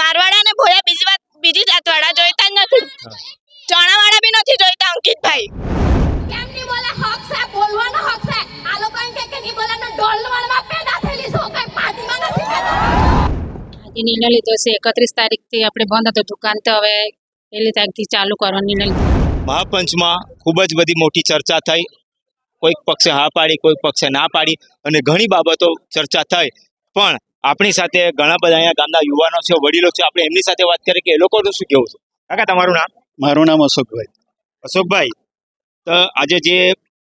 મારવાડા ને ભોયા બીજી વાત બીજી જાતવાળા જોઈતા જ નથી. ચણાવાળા બી નથી જોઈતા અંકિતભાઈ. કેમ નહીં બોલે? હક છે બોલવાનો હક છે. આ લોકો એમ કે કે બોલે? ને ડોલવણમાં પેદા થયેલી છો. કઈ પાર્ટીમાં નથી પેદા આજે નિર્ણય લીધો છે. એકત્રીસ તારીખથી આપણે બંધ હતો દુકાન તો હવે પહેલી તારીખથી ચાલુ કરવાનો નિર્ણય મહાપંચમાં ખૂબ જ બધી મોટી ચર્ચા થઈ. કોઈક પક્ષે હા પાડી કોઈક પક્ષે ના પાડી અને ઘણી બાબતો ચર્ચા થઈ. પણ આપણી સાથે ઘણા બધા અહીંયા ગામના યુવાનો છે વડીલો છે આપણે એમની સાથે વાત કરીએ કે એ લોકોનું શું કેવું છે? કાકા તમારું નામ? મારું નામ અશોકભાઈ. અશોકભાઈ તો આજે જે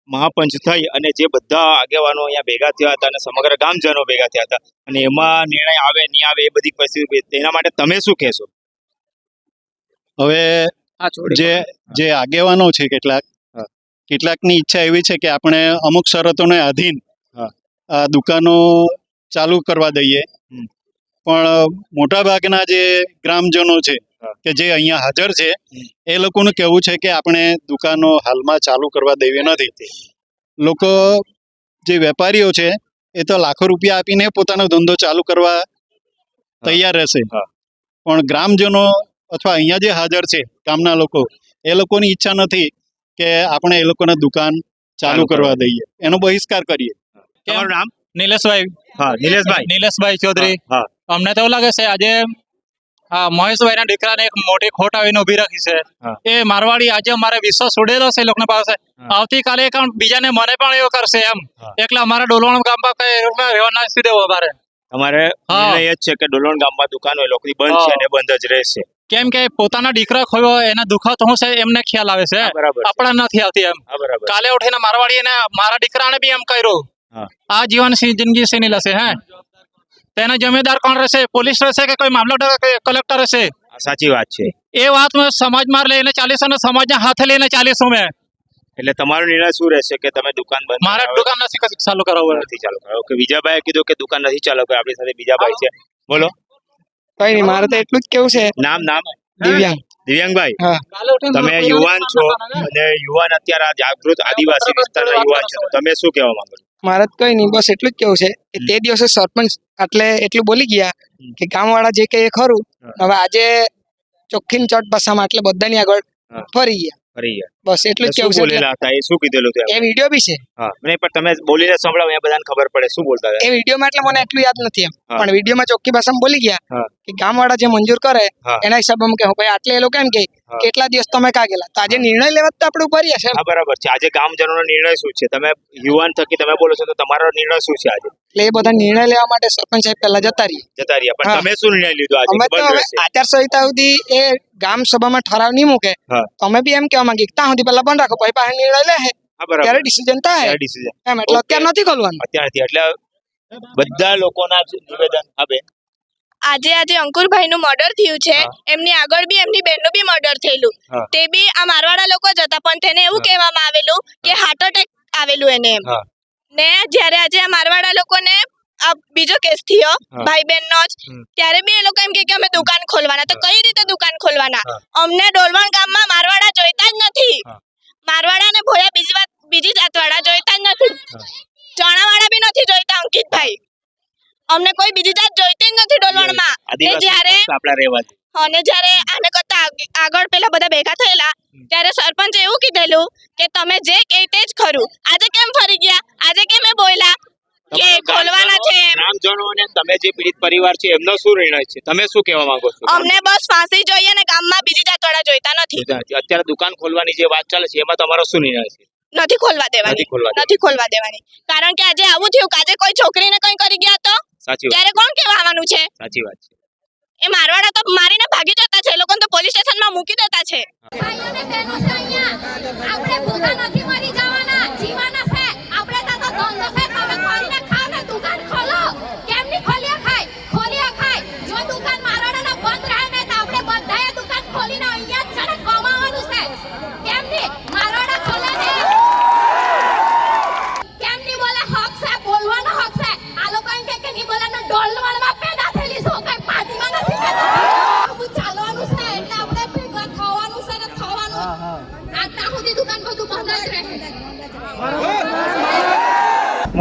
મહાપંચ થઈ અને જે બધા આગેવાનો અહીંયા ભેગા થયા હતા અને સમગ્ર ગામજનો ભેગા થયા હતા અને એમાં નિર્ણય આવે નહીં આવે એ બધી પરિસ્થિતિ તેના માટે તમે શું કહેશો? હવે જે જે આગેવાનો છે કેટલાક. કેટલાકની ઈચ્છા એવી છે કે આપણે અમુક શરતોને આધીન આ દુકાનો ચાલુ કરવા દઈએ. પણ મોટા ભાગના જે ગ્રામજનો છે કે જે અહીંયા હાજર છે એ લોકોનું કહેવું છે કે આપણે દુકાનો હાલમાં ચાલુ કરવા દેવી નથી. લોકો જે વેપારીઓ છે એ તો લાખો રૂપિયા આપીને પોતાનો ધંધો ચાલુ કરવા તૈયાર રહેશે. પણ ગ્રામજનો અથવા અહીંયા જે હાજર છે ગામના લોકો એ લોકોની ઈચ્છા નથી કે આપણે એ લોકોને દુકાન ચાલુ કરવા દઈએ. એનો બહિષ્કાર કરીએ. તમારું નામ? નિલેશભાઈ. હા નિલેશભાઈ. નિલેશભાઈ ચૌધરી. હા અમને તો એવું લાગે છે આજે આ મહેશભાઈના દીકરાને એક મોટી ખોટ આવીને ઊભી રાખી છે. એ મારવાડી આજે અમારે વિશ્વાસ ઉડેલો છે એ લોકોને પાસે. આવતીકાલે બીજાને મને પણ એવો કરશે એમ. હા. એટલે અમારા ડોલવણ ગામ પાસે એ લોકોને રહેવા ના દેવો અમારે. નિર્ણય જ છે કે ડોલણ ગામમાં દુકાનો એ લોકોની બંધ છે. અને બંધ જ રહેશે. કેમ કે પોતાના દીકરા ખોયો એના દુખાવ તો હું છે એમને ખ્યાલ આવે છે. આપણા નથી આવતી એમ. બરાબર કાલે ઉઠીને મારવાડી એને મારા દીકરાને બી એમ કર્યું. આ જીવન જિંદગી સીની લેશે હે? તેના જમેદાર કોણ રહેશે? પોલીસ રહેશે કે કોઈ મામલતદાર કલેક્ટર રહેશે? સાચી વાત છે. એ વાત મેં સમાજમાં લઈને ચાલીસ અને સમાજના હાથે લઈને ચાલીશું મેં. એટલે તમારો નિર્ણય શું રહેશે કે તમે દુકાન બંધ મારા દુકાન નથી કશું ચાલુ કરાવવું નથી ચાલુ કરાવો. કે વિજયભાઈ કીધું કે દુકાન નથી ચાલુ કરે આપણી સાથે બીજાભાઈ છે. બોલો. કઈ નહીં મારે તો એટલું જ કેવું છે. નામ નામ? દિવ્યાંગ. દિવ્યાંગભાઈ તમે યુવાન છો અને યુવાન અત્યારે આ જાગૃત આદિવાસી વિસ્તારના યુવાન છો. તમે શું કહેવા માંગો છો? મારે તો કઈ નહીં બસ એટલું જ કેવું છે કે તે દિવસે સરપંચ એટલે એટલું બોલી ગયા કે ગામવાળા જે કઈ ખરું હવે આજે ચોખ્ખીન ચટ બસામાં એટલે બધાની આગળ ફરી ગયા. ફરી ગયા. બસ એટલું જ કેવું બોલેલા હતા? એ શું કીધેલું હતું એ વીડિયો બી છે. હા નહીં પણ તમે બોલીને સંભળાવો એ બધાને ખબર પડે. શું બોલતા હતા? એ વિડીયોમાં એટલે મને એટલું યાદ નથી એમ. પણ વિડીયોમાં ચોખ્ખી ભાષામાં બોલી ગયા કે ગામવાળા જે મંજૂર કરે એના હિસાબે કે ભાઈ આટલે એ લોકો એમ કે કેટલા દિવસ તમે કા ગયેલા? તો આજે નિર્ણય લેવા તો આપણે ઊભા રહ્યા છે હા બરાબર છે. આજે ગામજનોનો નિર્ણય શું છે? તમે યુવાન થકી તમે બોલો છો તો તમારો નિર્ણય શું છે આજે? એટલે એ બધા નિર્ણય લેવા માટે સરપંચ સાહેબ પહેલા જતા રહીએ જતા રહ્યા. પણ. તમે શું નિર્ણય લીધો આજે? અમે તો આચાર સંહિતા સુધી એ ગામ સભામાં ઠરાવ નહીં મૂકે. તમે તો અમે બી એમ કહેવા માંગીએ સુધી પહેલા બંધ રાખો પછી પાસે નિર્ણય લે ત્યારે ડિસિઝન થાય. ડિસિઝન એમ એટલે અત્યારે નથી ખોલવાનું. અત્યારથી એટલે બધા લોકોના નિવેદન આપે આજે આજે અંકુરભાઈ નું મર્ડર થયું છે. એમની આગળ બી એમની બેનનું બી મર્ડર થયેલું. તે બી આ મારવાડા લોકો જ હતા પણ તેને એવું કહેવામાં આવેલું કે હાર્ટ અટેક આવેલું એને એમ. ને જ્યારે આજે આ મારવાડા લોકોને આ બીજો કેસ થયો ભાઈ બેન નો જ ત્યારે બી એ લોકો એમ કે અમે દુકાન ખોલવાના. તો કઈ રીતે દુકાન ખોલવાના? અમને ડોલવણ ગામમાં મારવાડા જોઈતા જ નથી. મારવાડા ને ભોયા બીજી વાત બીજી જાતવાળા જોઈતા જ નથી. ચણાવાળા બી નથી જોઈતા અંકિતભાઈ. અમને કોઈ બીજી જાત જોઈતી જ નથી ડોલવણમાં. આદિવાસી જ્યારે આપણા રહેવા અને જ્યારે આને કરતા આગળ પેલા બધા ભેગા થયેલા ત્યારે સરપંચે એવું કીધેલું કે તમે જે કે તે જ ખરું. આજે કેમ ફરી ગયા? આજે કેમ એ બોલ્યા? કે ખોલવાના છે ગ્રામજનો અને તમે જે પીડિત પરિવાર છે એમનો શું નિર્ણય છે? તમે શું કહેવા માંગો છો? અમને બસ ફાંસી જોઈએ ને ગામમાં બીજી જાતવાળા જોઈતા નથી. અત્યારે દુકાન ખોલવાની જે વાત ચાલે છે એમાં તમારો શું નિર્ણય છે? નથી ખોલવા દેવાની. નથી ખોલવા દેવાની. નથી ખોલવા દેવાની. કારણ કે આજે આવું થયું આજે કોઈ છોકરીને કંઈ કરી ગયા તો? ત્યારે કોણ કેવાનું આવવાનું છે? સાચી વાત છે. એ મારવાડા તો મારીને ભાગી જતા છે. એ લોકોને તો પોલીસ સ્ટેશનમાં મૂકી દેતા છે. આપણે ભૂખા નથી મરી જવાના. જીવાના છે. આપણે તો તો ધંધો છે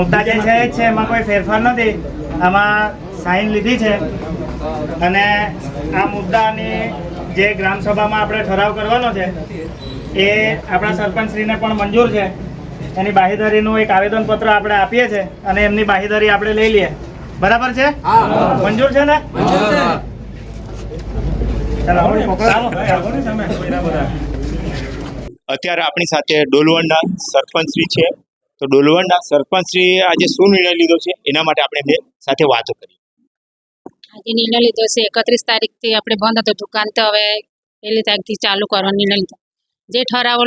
મુદ્દા જે છે છે એમાં કોઈ ફેરફાર નથી. આમાં સાઇન લીધી છે. અને આ મુદ્દાની જે ગ્રામસભામાં આપણે ઠરાવ કરવાનો છે એ આપણા સરપંચશ્રીને પણ મંજૂર છે. એની બાહીધરીનું એક આવેદનપત્ર આપણે આપીએ છીએ અને એમની બાહીધરી આપણે લઈ લઈએ. બરાબર છે? મંજૂર છે ને? ચાલો અત્યારે આપણી સાથે ડોલવણના સરપંચશ્રી છે. તો ડોલવણના સરપંચશ્રીએ આજે શું નિર્ણય લીધો છે? એના માટે આપણે બે સાથે વાતો કરી. આજે નિર્ણય લીધો છે એકત્રીસ તારીખથી આપણે બંધ હતો દુકાન તો હવે પહેલી તારીખથી ચાલુ કરવાનો નિર્ણય લીધો. જે ઠરાવો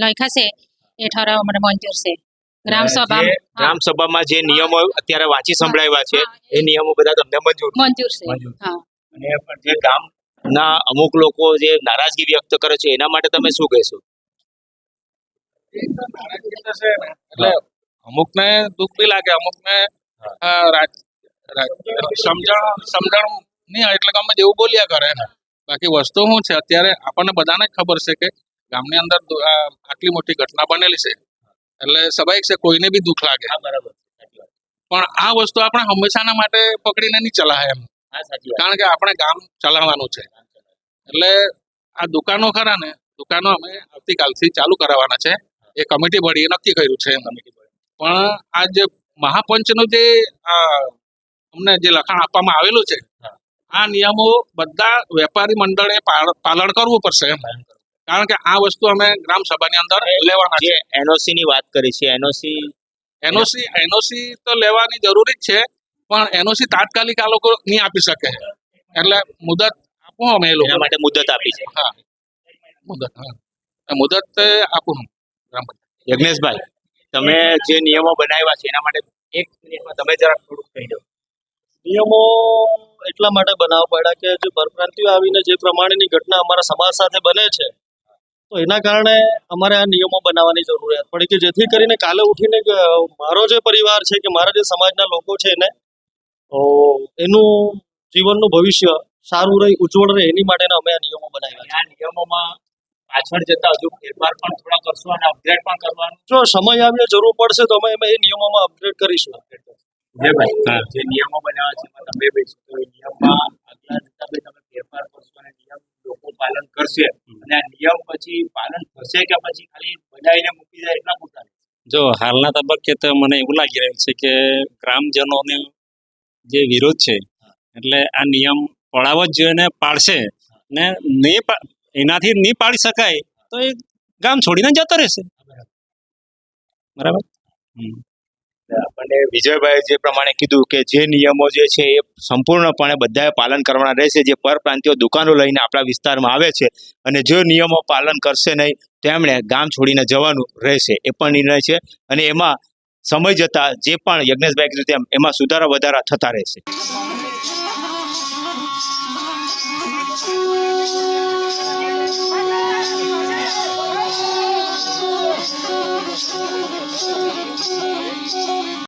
લખ્યા છે એ ઠરાવો મને મંજૂર છે. ગ્રામ સભા જે ગ્રામ સભામાં જે નિયમો અત્યારે વાંચી સંભળાવ્યા છે એ નિયમો બધા તમને મંજૂર. મંજૂર છે અને જે ગામના અમુક લોકો જે નારાજગી વ્યક્ત કરે છે એના માટે તમે શું કહેશો? એટલે અમુક ને દુઃખ બી લાગે અમુક ને સમજણ સમજણ નહીં એટલે એટલે અમે જેવું બોલ્યા કરે ને. બાકી વસ્તુ શું છે અત્યારે આપણને બધાને ખબર છે કે ગામની અંદર આ આટલી મોટી ઘટના બનેલી છે. એટલે સ્વાભાવિક છે કોઈને બી દુઃખ લાગે. પણ આ વસ્તુ આપણે હંમેશાના માટે પકડીને નહીં ચલાવે એમ. કારણ કે આપણે ગામ ચલાવવાનું છે. એટલે આ દુકાનો ખરા ને દુકાનો અમે આવતીકાલથી ચાલુ કરાવવાના છે. એ કમિટી ભળી એ નક્કી કર્યું છે એમ. પણ આ જે મહાપંચનું જે અમને જે લખાણ આપવામાં આવેલું છે આ નિયમો બધા વેપારી મંડળે પાલન કરવું પડશે એમ. કારણ કે આ વસ્તુ અમે ગ્રામ સભાની અંદર લેવાના છે. એનઓસી ની વાત કરી છે એનઓસી એનઓસી એનઓસી તો લેવાની જરૂરી જ છે પણ એનઓસી તાત્કાલિક આ લોકો નહીં આપી શકે. એટલે મુદત આપો અમે એ લોકો માટે મુદત આપી છે. હા. મુદત હા. મુદત આપું યજ્ઞેશભાઈ તમે જે નિયમો બનાવ્યા છે એના માટે એક મિનિટમાં તમે જરાક થોડુંક કહી દો. નિયમો એટલા માટે બનાવવા પડ્યા કે જે પરપ્રાંતિઓ આવીને જે પ્રમાણેની ઘટના અમારા સમાજ સાથે બને છે તો એના કારણે અમારે આ નિયમો બનાવવાની જરૂરિયાત પડી કે જેથી કરીને કાલે ઉઠીને મારો જે પરિવાર છે કે મારા જે સમાજના લોકો છે એને એનું જીવનનું ભવિષ્ય સારું રહે ઉજ્જવળ રહે એની માટેના અમે આ નિયમો બનાવ્યા છે. આ નિયમોમાં પાછળ જતા હજુ ફેરફાર પણ થોડા કરશો અને અપગ્રેડ પણ કરવાનું. જો સમય આવ્યો જરૂર પડશે તો અમે એમાં એ નિયમોમાં અપગ્રેડ કરીશું. જે ભાઈ જે નિયમો બનાવ્યા છે એમાં તમે બી છો તો એ નિયમમાં આગલા જતા ભાઈ તમે ફેરફાર કરશો અને નિયમ લોકો પાલન કરશે. અને આ નિયમ પછી પાલન થશે કે પછી ખાલી બધાઈને મૂકી જાય એટલા પૂરતા જો હાલના તબક્કે તો મને એવું લાગી રહ્યું છે કે ગ્રામજનોને જે વિરોધ છે એટલે આ નિયમ પડાવવો જ જોઈએ ને પાડશે. ને નહીં એનાથી નહીં પાડી શકાય તો એ ગામ છોડીને જતો રહેશે. બરાબર. આપણને વિજયભાઈ જે પ્રમાણે કીધું કે જે નિયમો જે છે એ સંપૂર્ણપણે બધાએ પાલન કરવાના રહેશે, જે પરપ્રાંતિઓ દુકાનો લઈને આપણા વિસ્તારમાં આવે છે અને જો નિયમો પાલન કરશે નહીં, તેમણે ગામ છોડીને જવાનું રહેશે. એ પણ નિર્ણય છે અને એમાં સમય જતાં જે પણ યજ્ઞેશભાઈ કીધું તેમ, એમાં સુધારા વધારા થતા રહેશે.